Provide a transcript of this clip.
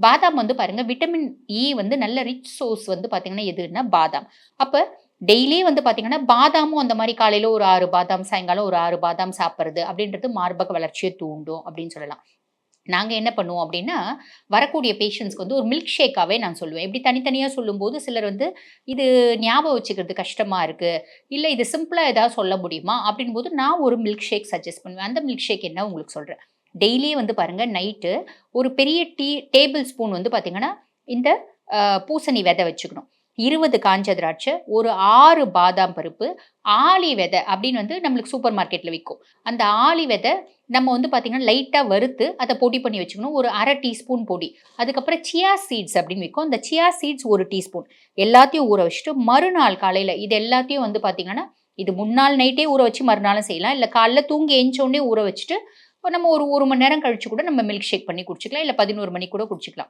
பாதாம் வந்து பாருங்க விட்டமின் இ e வந்து நல்ல ரிச் சோர்ஸ் வந்து பார்த்தீங்கன்னா எதுன்னா பாதாம். அப்போ டெய்லி வந்து பார்த்தீங்கன்னா பாதாமும் அந்த மாதிரி காலையில் ஒரு ஆறு பாதாம் சாயங்காலம் ஒரு ஆறு பாதாம் சாப்பிட்றது அப்படின்றது மார்பக வளர்ச்சியை தூண்டும் அப்படின்னு சொல்லலாம். நாங்கள் என்ன பண்ணுவோம் அப்படின்னா வரக்கூடிய பேஷண்ட்ஸ்க்கு வந்து ஒரு மில்க் ஷேக்காகவே நான் சொல்லுவேன். இப்படி தனித்தனியாக சொல்லும்போது சிலர் வந்து இது ஞாபகம் வச்சுக்கிறது கஷ்டமாக இருக்குது இல்லை இது சிம்பிளாக ஏதாவது சொல்ல முடியுமா? அப்படின் போது நான் ஒரு மில்க் ஷேக் சஜஸ்ட் பண்ணுவேன். அந்த மில்க் ஷேக் என்ன உங்களுக்கு சொல்கிறேன் டெய்லியே வந்து பாருங்கள் நைட்டு ஒரு பெரிய டீ டேபிள் ஸ்பூன் வந்து பார்த்திங்கன்னா இந்த பூசணி விதை வச்சுக்கணும். இருபது காஞ்ச திராட்சை ஒரு ஆறு பாதாம் பருப்பு ஆளி விதை அப்படின்னு வந்து நம்மளுக்கு சூப்பர் மார்க்கெட்டில் விற்கும் அந்த ஆளி விதை நம்ம வந்து பார்த்திங்கன்னா லைட்டாக வறுத்து அதை பொடி பண்ணி வச்சுக்கணும். ஒரு அரை டீஸ்பூன் பொடி. அதுக்கப்புறம் சியா சீட்ஸ் அப்படின்னு விற்கும் அந்த சியா சீட்ஸ் ஒரு டீஸ்பூன். எல்லாத்தையும் ஊற வச்சுட்டு மறுநாள் காலையில் இது எல்லாத்தையும் வந்து பார்த்திங்கன்னா இது முன்னாள் நைட்டே ஊற வச்சு மறுநாளும் செய்யலாம். இல்லை காலைல தூங்கி எஞ்சோடனே ஊற வச்சுட்டு இப்போ நம்ம ஒரு ஒரு மணி நேரம் கழிச்சு கூட நம்ம மில்க் ஷேக் பண்ணி குடிச்சிக்கலாம் இல்லை பதினோரு மணி கூட குடிச்சிக்கலாம்.